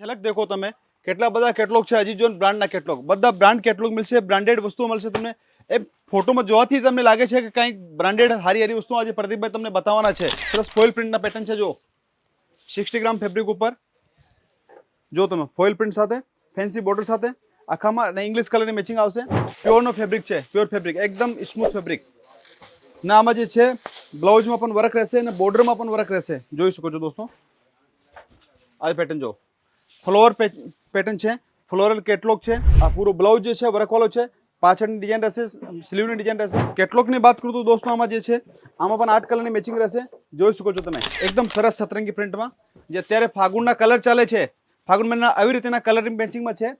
ઝલક દેખો તમે. કેટલા બધા કેટલોગ છે હજી જો બ્રાન્ડના કેટલોગ બધા બ્રાન્ડ કેટલોગ મળશે બ્રાન્ડેડ વસ્તુઓ મળશે તમને. એ ફોટોમાં જોવાથી તમને લાગે છે કે કંઈક બ્રાન્ડેડ હારી હારી વસ્તુઓ આજે પ્રદીપભાઈ તમને બતાવવાના છે. સરસ ફોઇલ પ્રિન્ટના પેટર્ન છે જો સિક્સટી ગ્રામ ફેબ્રિક ઉપર. જો તમે ફોઇલ પ્રિન્ટ સાથે ફેન્સી બોર્ડર સાથે. આખામાં અને ઇંગ્લિશ કલરની મેચિંગ આવશે. પ્યોરનો ફેબ્રિક છે પ્યોર ફેબ્રિક એકદમ સ્મૂથ ફેબ્રિક ના, આમાં જે છે બ્લાઉઝમાં પણ વર્ક રહેશે અને બોર્ડરમાં પણ વર્ક રહેશે. જોઈ શકો છો દોસ્તો. આ પેટર્ન જો ફ્લોવર પેટર્ન છે. ફ્લોરલ કેટલોગ છે. આ પૂરો બ્લાઉઝ જે છે, વર્કવાળો છે. પાછળની ડિઝાઇન રહેશે સ્લીવની ડિઝાઇન રહેશે. કેટલોગની વાત કરું તો દોસ્તો, આમાં જે છે, આમાં પણ આઠ કલરની મેચિંગ રહેશે. જોઈ શકો છો તમે. એકદમ સરસ સતરંગી પ્રિન્ટમાં જે અત્યારે ફાગુનના કલર ચાલે છે. ફાગુન મહિના આવી રીતના કલરિંગ મેચિંગમાં છે.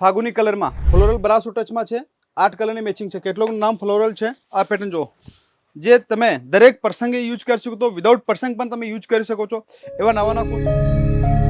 ફાગુની કલરમાં ફ્લોરલ બ્રાસો ટચમાં છે. આઠ કલરની મેચિંગ છે. કેટલોગનું નામ ફ્લોરલ છે. આ પેટર્ન જો જે તમે દરેક પ્રસંગે યુઝ કરી શકો તો વિધાઉટ પ્રસંગ પણ તમે યુઝ કરી શકો છો. એવા નવા નવા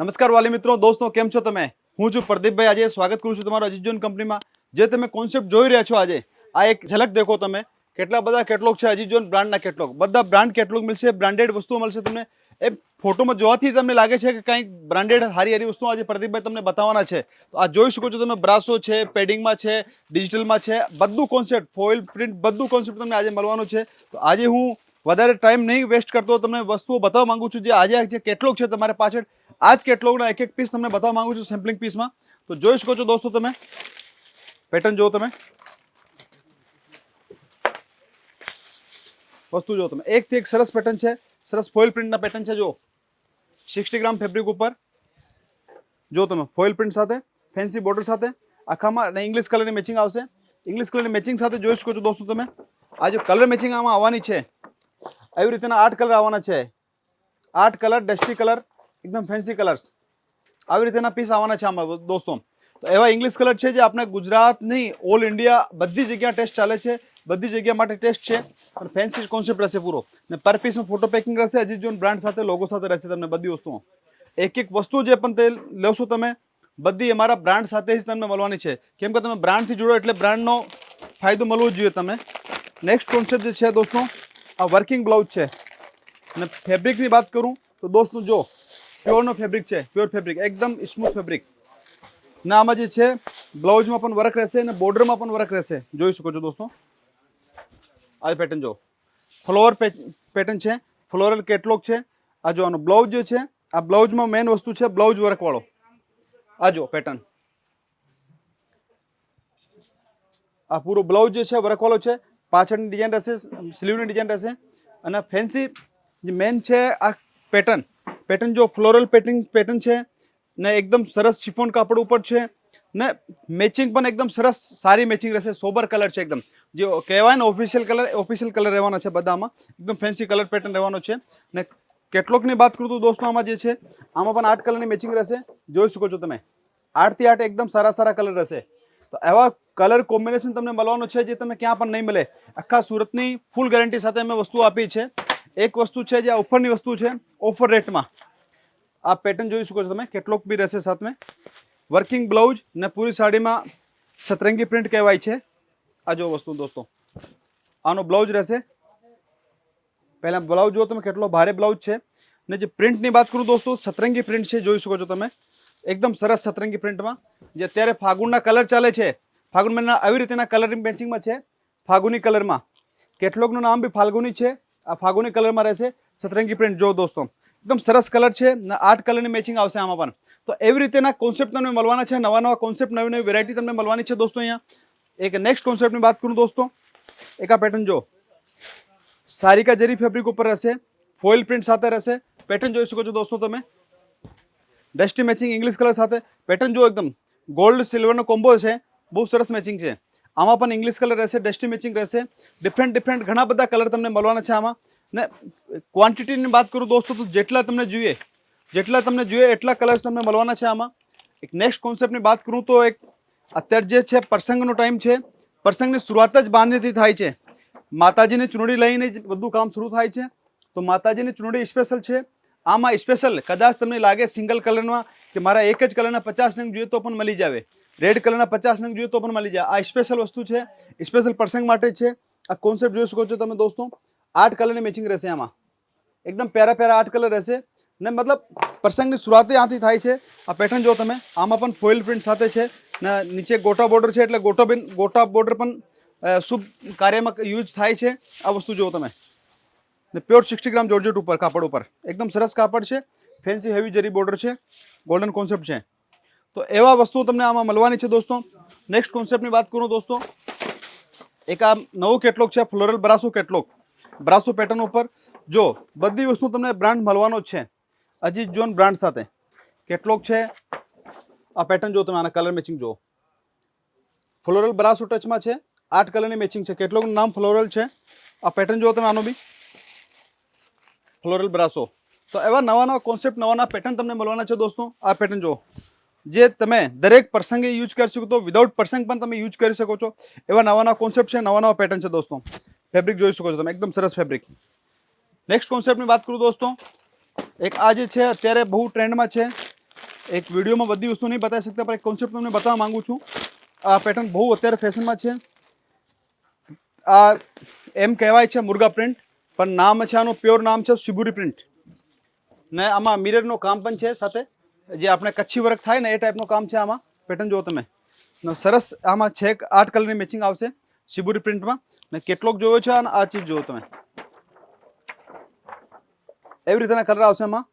નમસ્કાર વાલી મિત્રો, દોસ્તો, કેમ છો તમે? હું છું પ્રદીપભાઈ. આજે સ્વાગત કરું છું તમારું અજીજોન કંપનીમાં. જે તમે કોન્સેપ્ટ જોઈ રહ્યા છો આજે, આ એક ઝલક દેખો તમે. કેટલા બધા કેટલોગ છે અજીજોન બ્રાન્ડના કેટલોગ બધા બ્રાન્ડ કેટલોગ મળશે બ્રાન્ડેડ વસ્તુઓ મળશે તમને. એ ફોટોમાં જોવાથી તમને લાગે છે કે કંઈક બ્રાન્ડેડ હારી હારી વસ્તુઓ આજે પ્રદીપભાઈ તમને બતાવવાના છે. તો આ જોઈ શકો છો તમે, બ્રાસો છે પેડિંગમાં છે ડિજિટલમાં છે, બધું કોન્સેપ્ટ ફોઇલ પ્રિન્ટ બધું કોન્સેપ્ટ તમને આજે મળવાનું છે. તો આજે હું વધારે ટાઈમ નહીં વેસ્ટ કરતો, તમને વસ્તુઓ બતાવવા માંગુ છું. જે આજે જે કેટલોગ છે તમારે પાછળ આ જ કેટલોગના એક એક પીસ તમને બતાવવા માંગુ છું સેમ્પલિંગ પીસમાં તો જોઈ શકો છો દોસ્તો તમે પેટર્ન જુઓ તમે વસ્તુ જુઓ તમે એકથી એક સરસ પેટર્ન છે સરસ ફોઇલ પ્રિન્ટના પેટર્ન છે જો સિક્સટી ગ્રામ ફેબ્રિક ઉપર જો તમે ફોઇલ પ્રિન્ટ સાથે ફેન્સી બોર્ડર સાથે આખામાં અને ઇંગ્લિશ કલરની મેચિંગ આવશે ઇંગ્લિશ કલરની મેચિંગ સાથે જોઈ શકો છો દોસ્તો તમે આ જે કલર મેચિંગ આમાં આવવાની છે આવી રીતના આઠ કલર આવવાના છે, આઠ કલર ડસ્ટી કલર એકદમ ફેન્સી કલર્સ આવી રીતેના પીસ આવવાના છે આમાં દોસ્તો. તો એવા ઇંગ્લિશ કલર છે જે આપણે ગુજરાત નહીં ઓલ ઇન્ડિયા બધી જગ્યા ટેસ્ટ ચાલે છે, બધી જગ્યા માટે ટેસ્ટ છે. અને ફેન્સી કોન્સેપ્ટ રહેશે પૂરો. ને પર પીસમાં ફોટો પેકિંગ રહેશે અજીજોન બ્રાન્ડ સાથે લોગો સાથે રહેશે તમને બધી વસ્તુઓ. એક એક વસ્તુ જે પણ તે લેશો તમે, બધી અમારા બ્રાન્ડ સાથે જ તમને મળવાની છે. કેમ કે તમે બ્રાન્ડથી જોડો એટલે બ્રાન્ડનો ફાયદો મળવો જોઈએ તમે નેક્સ્ટ કોન્સેપ્ટ જે છે દોસ્તો, આ વર્કિંગ બ્લાઉઝ છે. અને ફેબ્રિકની વાત કરું, તો દોસ્તો જો પ્યોરનો ફેબ્રિક છે પ્યોર ફેબ્રિક એકદમ સ્મૂથ ફેબ્રિક ના આમાં જે છે બ્લાઉઝમાં પણ વર્ક રહેશે અને બોર્ડરમાં પણ વર્ક રહેશે. જોઈ શકો છો દોસ્તો. આ પેટર્ન જો ફ્લોવર પેટર્ન છે ફ્લોરલ કેટલોગ છે. આ જો આનો બ્લાઉઝ જે છે, આ બ્લાઉઝમાં મેઇન વસ્તુ છે બ્લાઉઝ વર્કવાળો આ જો પેટર્ન આ પૂરો બ્લાઉઝ જે છે વર્કવાળો છે. પાછળની ડિઝાઇન રહેશે સ્લીવની ડિઝાઇન રહેશે. અને ફેન્સી જે મેન છે, આ પેટર્ન પેટર્ન જો ફ્લોરલ પેટર્ન પેટર્ન છે, ને એકદમ સરસ શિફોન કાપડ ઉપર છે, ને મેચિંગ પણ એકદમ સરસ સારી મેચિંગ રહેશે સોબર કલર છે એકદમ. જે કહેવાય ને ઓફિશિયલ કલર ઓફિશિયલ કલર રહેવાના છે બધામાં, એકદમ ફેન્સી કલર પેટર્ન રહેવાનો છે, ને કેટલોકની વાત કરું તો દોસ્તો આમાં જે છે, આમાં પણ આઠ કલરની મેચિંગ રહેશે. જોઈ શકો છો તમે. આઠથી આઠ એકદમ સારા સારા કલર રહેશે. તો એવા કલર કોમ્બિનેશન તમને મળવાનું છે જે તમને ક્યાં પણ નહીં મળે. આખા સુરતની ફૂલ ગેરંટી સાથે અમે વસ્તુ આપી છે. એક વસ્તુ છે જે આ ઓફરની વસ્તુ છે ઓફર રેટમાં આ પેટર્ન જોઈ શકો છો તમે, કેટલોક બી રહેશે સાથે વર્કિંગ બ્લાઉઝ ને પૂરી સાડીમાં સતરંગી પ્રિન્ટ કહેવાય છે. આ જો વસ્તુ દોસ્તો. આનો બ્લાઉઝ રહેશે. પહેલાં બ્લાઉઝ જુઓ તમે, કેટલો ભારે બ્લાઉઝ છે. ને જે પ્રિન્ટની વાત કરું દોસ્તો, સતરંગી પ્રિન્ટ છે, જોઈ શકો છો તમે. એકદમ સરસ સતરંગી પ્રિન્ટમાં જે અત્યારે ફાગુનના કલર ચાલે છે. ફાગુન મહિના આવી રીતના કલરિંગ પેન્ટિંગમાં છે. ફાગુની કલરમાં કેટલોગનું નામ બી ફાલ્ગુની છે. આ ફાગુની કલરમાં રહેશે. સતરંગી પ્રિન્ટ જો દોસ્તો. એકદમ સરસ કલર છે આઠ કલરની મેચિંગ આવશે આમાં પણ. તો એવી રીતેના કોન્સેપ્ટ તમને મળવાના છે, નવા નવા કોન્સેપ્ટ નવી નવી વેરાયટી તમને મળવાની છે દોસ્તો અહીંયા. એક નેક્સ્ટ કોન્સેપ્ટની વાત કરું દોસ્તો. એક આ પેટર્ન જો સારિકા જરી ફેબ્રિક ઉપર રહેશે. ફોઇલ પ્રિન્ટ સાથે રહેશે. પેટર્ન જોઈ શકો છો દોસ્તો તમે. ડસ્ટી મેચિંગ ઇંગ્લિશ કલર સાથે. પેટર્ન જો એકદમ. ગોલ્ડ સિલ્વરનો કોમ્બો છે. બહુ સરસ મેચિંગ છે. આમાં પણ ઇંગ્લિશ કલર રહેશે ડસ્ટી મેચિંગ રહેશે. ડિફરન્ટ ડિફરન્ટ ઘણા બધા કલર તમને મળવાના છે આમાં. ને ક્વોન્ટિટીની વાત કરું દોસ્તો, તો જેટલા તમને જોઈએ, જેટલા તમને જોઈએ, એટલા કલર્સ તમને મળવાના છે આમાં. એક નેક્સ્ટ કોન્સેપ્ટની વાત કરું તો એક, અત્યારે જે છે, પ્રસંગનો ટાઈમ છે. પ્રસંગની શરૂઆત જ બાંધણીથી થાય છે. માતાજીની ચૂંટણી લઈને જ બધું કામ શરૂ થાય છે. તો માતાજીની ચૂંટણી સ્પેશિયલ છે. આમાં સ્પેશિયલ કદાચ તમને લાગે સિંગલ કલરમાં કે મારા એક જ કલરના પચાસ રંગ જોઈએ તો પણ મળી જાવે. રેડ કલરના પચાસ નંગ જોઈએ તો પણ મળી જાય. આ સ્પેશિયલ વસ્તુ છે. સ્પેશિયલ પ્રસંગ માટે છે. આ કોન્સેપ્ટ જોઈ શકો છો તમે દોસ્તો. આઠ કલરની મેચિંગ રહેશે આમાં. એકદમ પ્યારા પ્યારા આઠ કલર રહેશે. ને મતલબ પ્રસંગની શરૂઆત આથી થાય છે. આ પેટર્ન જો તમે. આમાં પણ ફોઇલ પ્રિન્ટ સાથે છે. ને નીચે ગોટા બોર્ડર છે એટલે ગોટો બિન ગોટા બોર્ડર પણ શુભ કાર્યમાં યુઝ થાય છે. આ વસ્તુ જુઓ તમે. ને પ્યોર સિક્સટી ગ્રામ જોર્જેટ ઉપર, કાપડ ઉપર. એકદમ સરસ કાપડ છે. ફેન્સી હેવી જરી બોર્ડર છે. ગોલ્ડન કોન્સેપ્ટ છે. તો એવા વસ્તુઓ તમને આમાં મળવાની છે દોસ્તો. નેક્સ્ટ કોન્સેપ્ટની વાત કરું દોસ્તો. એક આ નવો કેટલોગ છે floral brasso catalogue brasso pattern ઉપર. જો, બધી વસ્તુ તમને બ્રાન્ડ મળવાનો છે. અજીત જોન બ્રાન્ડ સાથે. કેટલોગ છે, આ પેટર્ન જો તમે, આના કલર મેચિંગ જુઓ. ફ્લોરલ બ્રાસો ટચમાં છે, આઠ કલરની મેચિંગ છે. કેટલોગનું નામ ફ્લોરલ છે? આ પેટર્ન જુઓ તમે, આનો બી. Floral brasso. તો એવા નવા નવા કોન્સેપ્ટ નવા નવા પેટર્ન તમને મળવાના છે દોસ્તો. આ પેટર્ન જુઓ. જે તમે દરેક પ્રસંગે યુઝ કરી શકો તો વિધાઉટ પ્રસંગ પણ તમે યુઝ કરી શકો છો. એવા નવા નવા કોન્સેપ્ટ છે નવા નવા પેટર્ન છે દોસ્તો. ફેબ્રિક જોઈ શકો છો તમે, એકદમ સરસ ફેબ્રિક નેક્સ્ટ કોન્સેપ્ટની વાત કરું દોસ્તો. એક આ જે છે, અત્યારે બહુ ટ્રેન્ડમાં છે. એક વિડીયોમાં બધી વસ્તુ નહીં બતાવી શકતા, પણ એક કોન્સેપ્ટ તમને બતાવવા માગું છું. આ પેટર્ન બહુ અત્યારે ફેશનમાં છે. આ એમ કહેવાય છે મુર્ગા પ્રિન્ટ પણ નામ છે આનું પ્યોર નામ છે શિબુરી પ્રિન્ટ ને આમાં મિરરનું કામ પણ છે સાથે. જે આપણે કચ્છી વર્ક થાય ને એ ટાઈપનું કામ છે આમાં. પેટર્ન જુઓ તમે. સરસ આમાં છેક આઠ કલરની મેચિંગ આવશે શિબુરી પ્રિન્ટમાં ને કેટલોક જોયો છે અને આ ચીજ જોવો તમે. એવી રીતના કલર આવશે એમાં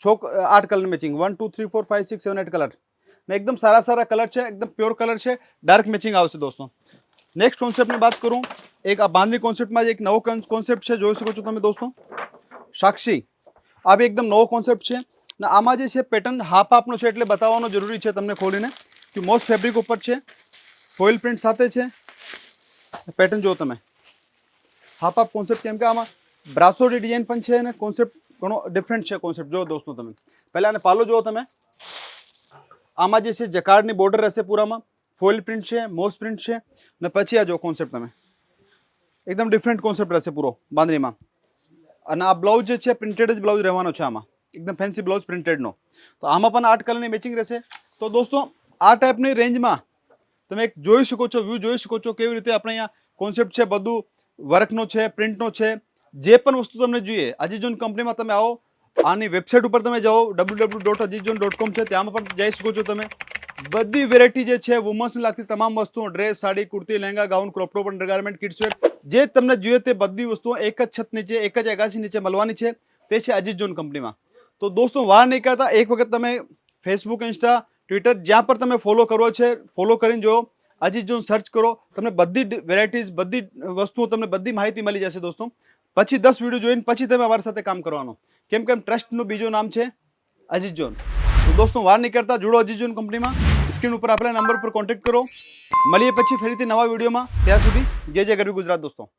છોક આઠ colour matching one two three four five six seven eight colour ને એકદમ સારા સારા કલર છે, એકદમ પ્યોર કલર છે. ડાર્ક મેચિંગ આવશે દોસ્તો. નેક્સ્ટ કોન્સેપ્ટની વાત કરું. એક આ બાંધણી કોન્સેપ્ટમાં એક નવો કોન્સેપ્ટ છે. જોઈ શકો છો તમે દોસ્તો. સાક્ષી. આ બી એકદમ નવો કોન્સેપ્ટ છે. ને, આમાં જે છે પેટર્ન હાફ હાફનો છે એટલે બતાવવાનો જરૂરી છે તમને ખોલીને કે મોસ્ટ ફેબ્રિક ઉપર છે ફોઇલ પ્રિન્ટ સાથે છે. પેટર્ન જુઓ તમે. હાફ હાફ કોન્સેપ્ટ કેમ કે આમાં બ્રાસોડી ડિઝાઇન પણ છે અને કોન્સેપ્ટ ઘણો ડિફરન્ટ છે કોન્સેપ્ટ જો દોસ્તો તમે. પહેલાં આને પાલો જુઓ તમે. આમાં જે છે જકાર્ડની બોર્ડર રહેશે પૂરામાં. ફોઇલ પ્રિન્ટ છે મોસ પ્રિન્ટ છે. અને પછી આ જો કોન્સેપ્ટ તમે. એકદમ ડિફરન્ટ કોન્સેપ્ટ રહેશે પૂરો બાંધણીમાં. અને આ બ્લાઉઝ જે છે પ્રિન્ટેડ જ બ્લાઉઝ રહેવાનો છે આમાં. એકદમ ફેન્સી બ્લાઉઝ પ્રિન્ટેડનો તો આમાં પણ આર્ટ કલરની મેચિંગ રહેશે. તો દોસ્તો, આ ટાઈપની રેન્જમાં તમે એક જોઈ શકો છો વ્યૂ જોઈ શકો છો કેવી રીતે આપણે અહીંયા કોન્સેપ્ટ છે, બધું વર્કનો છે પ્રિન્ટનો છે. જે પણ વસ્તુ તમને જોઈએ અજીઝોન કંપનીમાં તમે આવો, આની વેબસાઇટ ઉપર તમે જાઓ W W dot Ajizone dot com છે, ત્યાંમાં પણ જઈ શકો છો તમે. બધી વેરાયટી જે છે વુમન્સને લાગતી તમામ વસ્તુઓ dress sari, kurti, lehenga gown crop top undergarment kids wear જે તમને જોઈએ તે બધી વસ્તુઓ એક જ છત નીચે, એક જ અગાસી નીચે મળવાની છે. તે છે અજીત જોન કંપનીમાં તો દોસ્તો, વાર નહીં કરતા એક વખત તમે ફેસબુક ઇન્સ્ટા ટ્વિટર જ્યાં પર તમે ફોલો કરો છે ફોલો કરીને જો અજીત જોન સર્ચ કરો, તમને બધી વેરાયટીઝ બધી વસ્તુઓ તમને બધી માહિતી મળી જશે દોસ્તો. પછી દસ વીડિયો જોઈને પછી તમે અમારી સાથે કામ કરવાનું. કેમ કેમ ટ્રસ્ટનું બીજું નામ છે અજીત જોન તો દોસ્તો, વાર નહીં કરતા જોડો અજીત જોન કંપનીમાં સ્ક્રીન ઉપર આપેલા નંબર પર કોન્ટેક્ટ કરો. મળીએ પછી ફરીથી નવા વિડીયોમાં ત્યાં સુધી જય જય ગરવી ગુજરાત દોસ્તો.